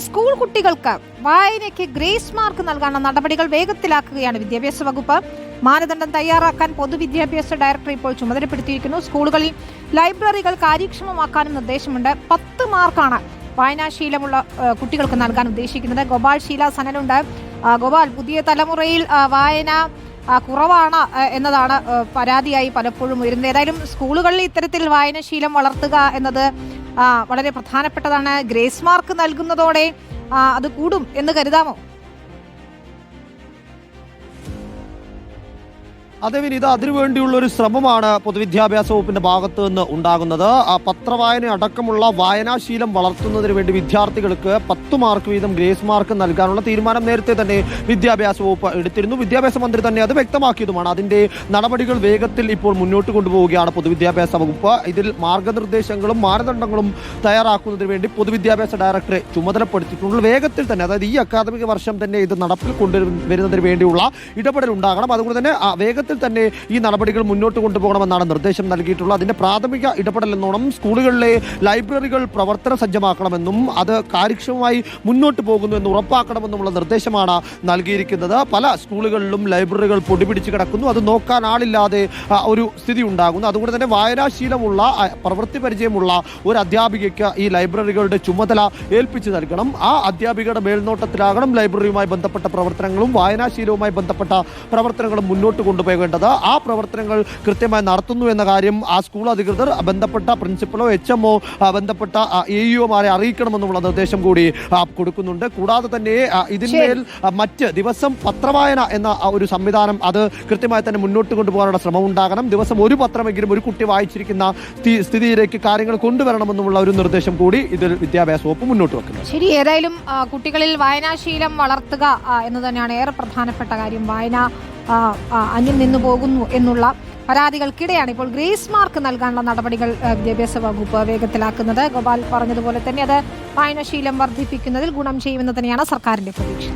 School കുട്ടികൾക്ക് വായനയ്ക്ക് grace mark നൽകാനുള്ള നടപടികൾ വേഗത്തിലാക്കുകയാണ് വിദ്യാഭ്യാസ വകുപ്പ്. മാനദണ്ഡം തയ്യാറാക്കാൻ പൊതുവിദ്യാഭ്യാസ ഡയറക്ടർ ഇപ്പോൾ ചുമതലപ്പെടുത്തിയിരിക്കുന്നു. സ്കൂളുകളിൽ ലൈബ്രറികൾ കാര്യക്ഷമമാക്കാനും നിർദ്ദേശമുണ്ട്. പത്ത് മാർക്കാണ് വായനാശീലമുള്ള കുട്ടികൾക്ക് നൽകാൻ ഉദ്ദേശിക്കുന്നത്. ഗോപാൽ ശീല സനലുണ്ട്. ഗോപാൽ പുതിയ തലമുറയിൽ വായന കുറവാണ് എന്നതാണ് പരാതിയായി പലപ്പോഴും ഉയരുന്നത്. ഏതായാലും സ്കൂളുകളിൽ ഇത്തരത്തിൽ വായനാശീലം വളർത്തുക എന്നത് വളരെ പ്രധാനപ്പെട്ടതാണ്. ഗ്രേസ് മാർക്ക് നൽകുന്നതോടെ അത് കൂടും എന്ന് കരുതാമോ? അതെ ഇത് അതിനുവേണ്ടിയുള്ള ഒരു ശ്രമമാണ് പൊതുവിദ്യാഭ്യാസ വകുപ്പിന്റെ ഭാഗത്ത് നിന്ന് ഉണ്ടാകുന്നത്. ആ പത്രവായന അടക്കമുള്ള വായനാശീലം വളർത്തുന്നതിന് വേണ്ടി വിദ്യാർത്ഥികൾക്ക് പത്ത് മാർക്ക് വീതം ഗ്രേസ് മാർക്ക് നൽകാനുള്ള തീരുമാനം നേരത്തെ തന്നെ വിദ്യാഭ്യാസ വകുപ്പ് എടുത്തിരുന്നു. വിദ്യാഭ്യാസ മന്ത്രി തന്നെ അത് വ്യക്തമാക്കിയതുമാണ്. അതിന്റെ നടപടികൾ വേഗത്തിൽ ഇപ്പോൾ മുന്നോട്ട് കൊണ്ടുപോവുകയാണ് പൊതുവിദ്യാഭ്യാസ വകുപ്പ്. ഇതിൽ മാർഗനിർദ്ദേശങ്ങളും മാനദണ്ഡങ്ങളും തയ്യാറാക്കുന്നതിന് വേണ്ടി പൊതുവിദ്യാഭ്യാസ ഡയറക്ടറെ ചുമതലപ്പെടുത്തിയിട്ടുണ്ട്. വേഗത്തിൽ തന്നെ അതായത് ഈ അക്കാദമിക വർഷം തന്നെ ഇത് നടപ്പിൽ കൊണ്ടുവരുന്നതിന് വേണ്ടിയുള്ള ഇടപെടൽ ഉണ്ടാകണം അതുകൊണ്ട് തന്നെ ആ വേഗത്തിൽ തന്നെ ഈ നടപടികൾ മുന്നോട്ട് കൊണ്ടുപോകണമെന്നാണ് നിർദ്ദേശം നൽകിയിട്ടുള്ളത്. അതിന്റെ പ്രാഥമിക ഇടപെടൽ എന്നോണം സ്കൂളുകളിലെ ലൈബ്രറികൾ പ്രവർത്തന സജ്ജമാക്കണമെന്നും അത് കാര്യക്ഷമമായി മുന്നോട്ട് പോകുന്നു എന്ന് ഉറപ്പാക്കണമെന്നുമുള്ള നിർദ്ദേശമാണ് നൽകിയിരിക്കുന്നത്. പല സ്കൂളുകളിലും ലൈബ്രറികൾ പൊടിപിടിച്ച് കിടക്കുന്നു. അത് നോക്കാൻ ആളില്ലാതെ ഒരു സ്ഥിതി ഉണ്ടാകുന്നു. അതുകൊണ്ട് തന്നെ വായനാശീലമുള്ള പ്രവൃത്തി പരിചയമുള്ള ഒരു അധ്യാപികയ്ക്ക് ഈ ലൈബ്രറികളുടെ ചുമതല ഏൽപ്പിച്ചു നൽകണം. ആ അധ്യാപികയുടെ മേൽനോട്ടത്തിലാകണം ലൈബ്രറിയുമായി ബന്ധപ്പെട്ട പ്രവർത്തനങ്ങളും വായനാശീലവുമായി ബന്ധപ്പെട്ട പ്രവർത്തനങ്ങളും മുന്നോട്ട് കൊണ്ടുപോകേണ്ടത് ആ പ്രവർത്തനങ്ങൾ കൃത്യമായി നടത്തുന്നു എന്ന കാര്യം ആ സ്കൂൾ അധികൃതർ ബന്ധപ്പെട്ട പ്രിൻസിപ്പലോ എച്ച് എമ്മോ ബന്ധപ്പെട്ട എ ഇഒമാരെ അറിയിക്കണമെന്നുള്ള നിർദ്ദേശം കൂടി കൊടുക്കുന്നുണ്ട്. കൂടാതെ തന്നെ ഇതിന്മേൽ മറ്റ് ദിവസം പത്രവായന എന്ന ഒരു സംവിധാനം അത് കൃത്യമായി തന്നെ മുന്നോട്ട് കൊണ്ടുപോകാനുള്ള ശ്രമം ഉണ്ടാകണം ദിവസം ഒരു പത്രമെങ്കിലും ഒരു കുട്ടി വായിച്ചിരിക്കുന്ന സ്ഥിതിയിലേക്ക് കാര്യങ്ങൾ കൊണ്ടുവരണമെന്നുള്ള ഒരു നിർദ്ദേശം കൂടി ഇതിൽ വിദ്യാഭ്യാസ വകുപ്പ് മുന്നോട്ട് വെക്കുന്നത് ശരി ഏതായാലും കുട്ടികളിൽ വായനാശീലം വളർത്തുക എന്ന് തന്നെയാണ് ഏറെ പ്രധാനപ്പെട്ട കാര്യം. വായന അന്യം നിന്നു പോകുന്നു എന്നുള്ള പരാതികൾക്കിടെയാണ് ഇപ്പോൾ ഗ്രേസ് മാർക്ക് നൽകാനുള്ള നടപടികൾ വിദ്യാഭ്യാസ വകുപ്പ് വേഗത്തിലാക്കുന്നത്. ഗോപാൽ പറഞ്ഞതുപോലെ തന്നെ അത് വായനാശീലം വർദ്ധിപ്പിക്കുന്നതിൽ ഗുണം ചെയ്യുമെന്ന് തന്നെയാണ് സർക്കാരിന്റെ പ്രതീക്ഷ.